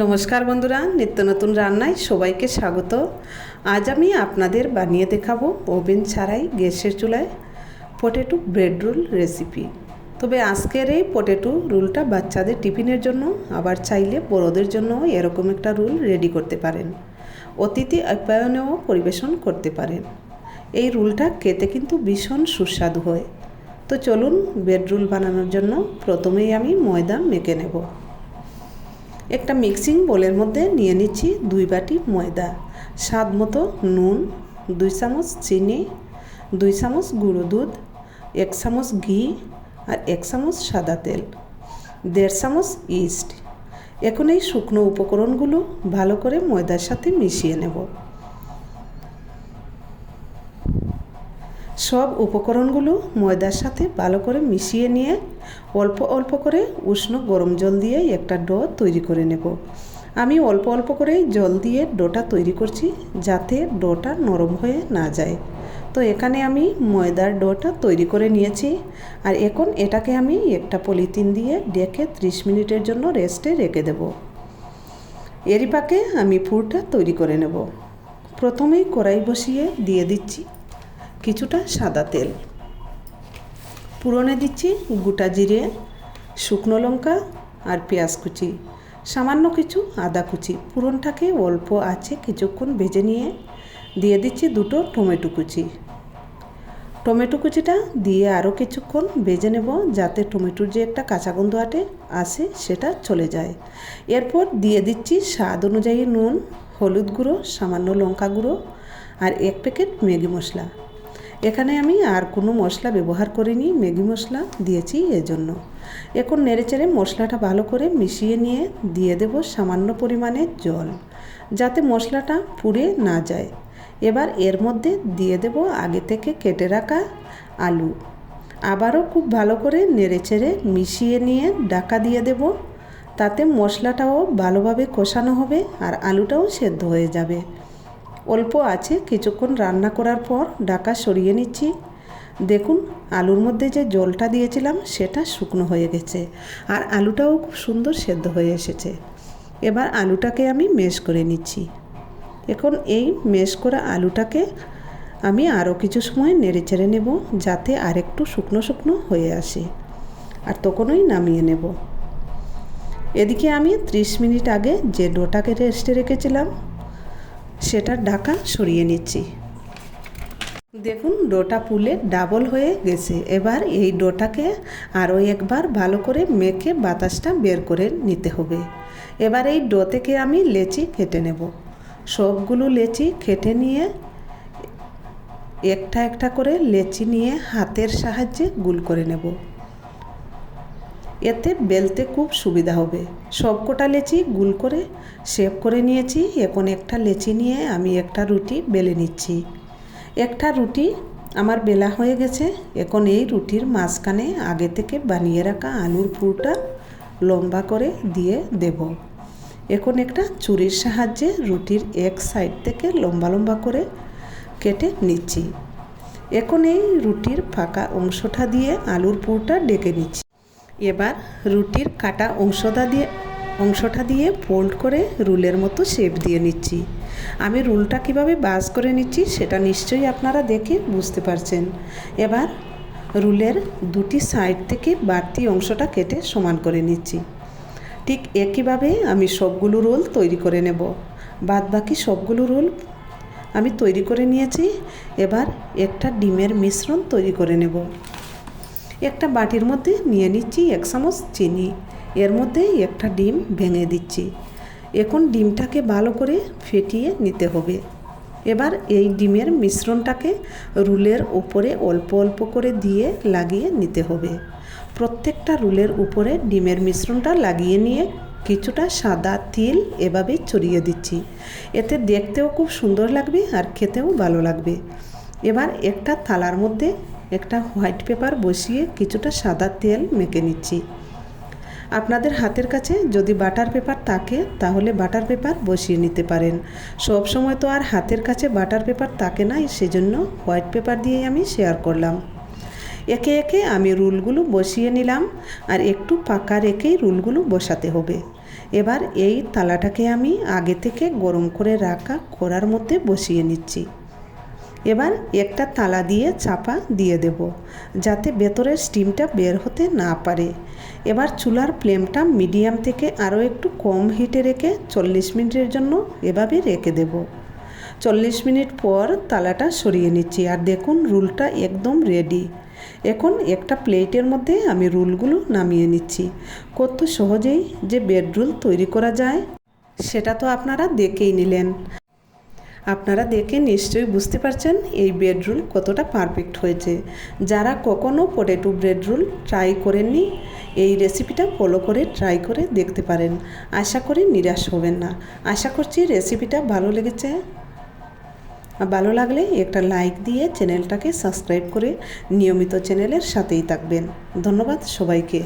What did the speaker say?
নমস্কার বন্ধুরা, নিত্য নতুন রান্নায় সবাইকে স্বাগত। আজ আমি আপনাদের বানিয়ে দেখাবো ওভেন ছাড়াই গ্যাসের চুলায় পটেটো ব্রেড রোল রেসিপি তবে আজকের এই পটেটো রোলটা বাচ্চাদের টিফিনের জন্য, আবার চাইলে বড়োদের জন্য এরকম একটা রোল রেডি করতে পারেন। অতিথি আপ্যায়নেও পরিবেশন করতে পারেন। এই রোলটা খেতে কিন্তু ভীষণ সুস্বাদু হয়। তো চলুন ব্রেড রোল বানানোর জন্য প্রথমেই আমি ময়দা মেখে নেব। একটা মিক্সিং বোলের মধ্যে নিয়ে নিচ্ছি দুই বাটি ময়দা। স্বাদ মতো নুন, দুই চামচ চিনি, দুই চামচ গুঁড়ো দুধ, এক চামচ ঘি আর এক চামচ সাদা তেল, দেড় চামচ ইস্ট। এখন এই শুকনো উপকরণগুলো ভালো করে ময়দার সাথে মিশিয়ে নেব। সব উপকরণগুলো ময়দার সাথে ভালো করে মিশিয়ে নিয়ে অল্প অল্প করে উষ্ণ গরম জল দিয়ে একটা ডো তৈরি করে নেব। আমি অল্প অল্প করে জল দিয়ে ডোটা তৈরি করছি যাতে ডোটা নরম হয়ে না যায়। তো এখানে আমি ময়দার ডোটা তৈরি করে নিয়েছি আর এখন এটাকে আমি একটা পলিথিন দিয়ে ডেকে ত্রিশ মিনিটের জন্য রেস্টে রেখে দেব। এরই পাকে আমি পুরটা তৈরি করে নেব। প্রথমেই কড়াই বসিয়ে দিয়ে দিচ্ছি কিছুটা সাদা তেল। পুরনে দিচ্ছি গোটা জিরে, শুকনো লঙ্কা আর পেঁয়াজ কুচি। সামান্য কিছু আদা কুচি। পুরনটাকে অল্প আছে কিছুক্ষণ ভেজে নিয়ে দিয়ে দিচ্ছি দুটো টমেটো কুচি। টমেটো কুচিটা দিয়ে আরও কিছুক্ষণ ভেজে নেব যাতে টমেটোর যে একটা কাঁচা গন্ধ আটে, আসে সেটা চলে যায়। এরপর দিয়ে দিচ্ছি স্বাদ অনুযায়ী নুন, হলুদ গুঁড়ো, সামান্য লঙ্কা গুঁড়ো আর এক প্যাকেট ম্যাগি মশলা। এখানে আমি আর কোনো মশলা ব্যবহার করিনি, ম্যাগি মশলা দিয়েছি এজন্য। এখন নেড়েচেড়ে মশলাটা ভালো করে মিশিয়ে নিয়ে দিয়ে দেব সামান্য পরিমাণে জল, যাতে মশলাটা পুড়ে না যায়। এবার এর মধ্যে দিয়ে দেব আগে থেকে কেটে রাখা আলু। আবারও খুব ভালো করে নেড়েচেড়ে মিশিয়ে নিয়ে ডাকা দিয়ে দেব, তাতে মশলাটাও ভালোভাবে কষানো হবে আর আলুটাও সেদ্ধ হয়ে যাবে। অল্প আছে, কিছুক্ষণ রান্না করার পর ডাকা সরিয়ে নিচ্ছি। দেখুন, আলুর মধ্যে যে জলটা দিয়েছিলাম, সেটা শুকনো হয়ে গেছে আর আলুটাও খুব সুন্দর সেদ্ধ হয়ে এসেছে। এবার আলুটাকে আমি মেশ করে নিচ্ছি। এখন এই মেশ করা আলুটাকে আমি আরও কিছু সময় নেড়ে চেড়ে নেব যাতে আরেকটু শুকনো শুকনো হয়ে আসে আর তখনই নামিয়ে নেব। এদিকে আমি 30 মিনিট আগে যে ডোটাকে রেস্টে রেখেছিলাম সেটার ঢাকা সরিয়ে নিচ্ছি। দেখুন, ডোটা পুলে ডাবল হয়ে গেছে। এবার এই ডোটাকে আরও একবার ভালো করে মেখে বাতাসটা বের করে নিতে হবে। এবার এই ডো থেকে আমি লেচি কেটে নেব। সবগুলো লেচি কেটে নিয়ে একটা একটা করে লেচি নিয়ে হাতের সাহায্যে গুল করে নেব। এতে বেলতে খুব সুবিধা হবে। সব কটা লেচি গুল করে শেপ করে নিয়েছি। এখন একটা লেচি নিয়ে আমি একটা রুটি বেলে নিচ্ছি। একটা রুটি আমার বেলা হয়ে গেছে। এখন এই রুটির মাঝখানে আগে থেকে বানিয়ে রাখা আলুর পুরটা লম্বা করে দিয়ে দেব। এখন একটা চুরির সাহায্যে রুটির এক সাইড থেকে লম্বা লম্বা করে কেটে নিচ্ছি। এখন এই রুটির ফাঁকা অংশটা দিয়ে আলুর পুরটা ডেকে নিচ্ছি। এবার রুটির কাটা অংশটা দিয়ে অংশটা দিয়ে ফোল্ড করে রুলের মতো শেপ দিয়ে নিচ্ছি। আমি রুলটা কীভাবে বাজ করে নিচ্ছি সেটা নিশ্চয়ই আপনারা দেখে বুঝতে পারছেন। এবার রুলের দুটি সাইড থেকে বাড়তি অংশটা কেটে সমান করে নিচ্ছি। ঠিক একইভাবে আমি সবগুলো রোল তৈরি করে নেব। বাদ বাকি সবগুলো রোল আমি তৈরি করে নিয়েছি। এবার একটা ডিমের মিশ্রণ তৈরি করে নেব। একটা বাটির মধ্যে নিয়ে নিচ্ছি এক চামচ চিনি। এর মধ্যে একটা ডিম ভেঙে দিচ্ছি। এখন ডিমটাকে ভালো করে ফেটিয়ে নিতে হবে। এবার এই ডিমের মিশ্রণটাকে রুলের উপরে অল্প অল্প করে দিয়ে লাগিয়ে নিতে হবে। প্রত্যেকটা রুলের উপরে ডিমের মিশ্রণটা লাগিয়ে নিয়ে কিছুটা সাদা তিল এভাবে ছড়িয়ে দিচ্ছি। এতে দেখতেও খুব সুন্দর লাগবে আর খেতেও ভালো লাগবে। এবার একটা থালার মধ্যে একটা হোয়াইট পেপার বসিয়ে কিছুটা সাদা তেল মেখে নিচ্ছি। আপনাদের হাতের কাছে যদি বাটার পেপার থাকে, তাহলে বাটার পেপার বসিয়ে নিতে পারেন। সব সময় তো আর হাতের কাছে বাটার পেপার থাকে না, সেজন্য হোয়াইট পেপার দিয়েই আমি শেয়ার করলাম। একে একে আমি রুলগুলো বসিয়ে নিলাম, আর একটু পাকা রেখেই রুলগুলো বসাতে হবে। এবার এই তালাটাকে আমি আগে থেকে গরম করে রাখা কড়ার মধ্যে বসিয়ে নিচ্ছি। এবার একটা তালা দিয়ে চাপা দিয়ে দেব, যাতে ভেতরের স্টিমটা বের হতে না পারে। এবার চুলার ফ্লেমটা মিডিয়াম থেকে আরও একটু কম হিটে রেখে চল্লিশ মিনিটের জন্য এভাবে রেখে দেব। চল্লিশ মিনিট পর তালাটা সরিয়ে নিচ্ছি, আর দেখুন রুলটা একদম রেডি। এখন একটা প্লেটের মধ্যে আমি রুলগুলো নামিয়ে নিচ্ছি। কত সহজেই যে বেড রুল তৈরি করা যায়, সেটা তো আপনারা দেখেই নিলেন। আপনারা দেখে নিশ্চয়ই বুঝতে পারছেন এই ব্রেড রোল কতটা পারফেক্ট হয়েছে। যারা কখনও পটেটো ব্রেড রোল ট্রাই করেননি, এই রেসিপিটা ফলো করে ট্রাই করে দেখতে পারেন। আশা করি নিরাশ হবেন না। আশা করছি রেসিপিটা ভালো লেগেছে। ভালো লাগলে একটা লাইক দিয়ে চ্যানেলটাকে সাবস্ক্রাইব করে নিয়মিত চ্যানেলের সাথেই থাকবেন। ধন্যবাদ সবাইকে।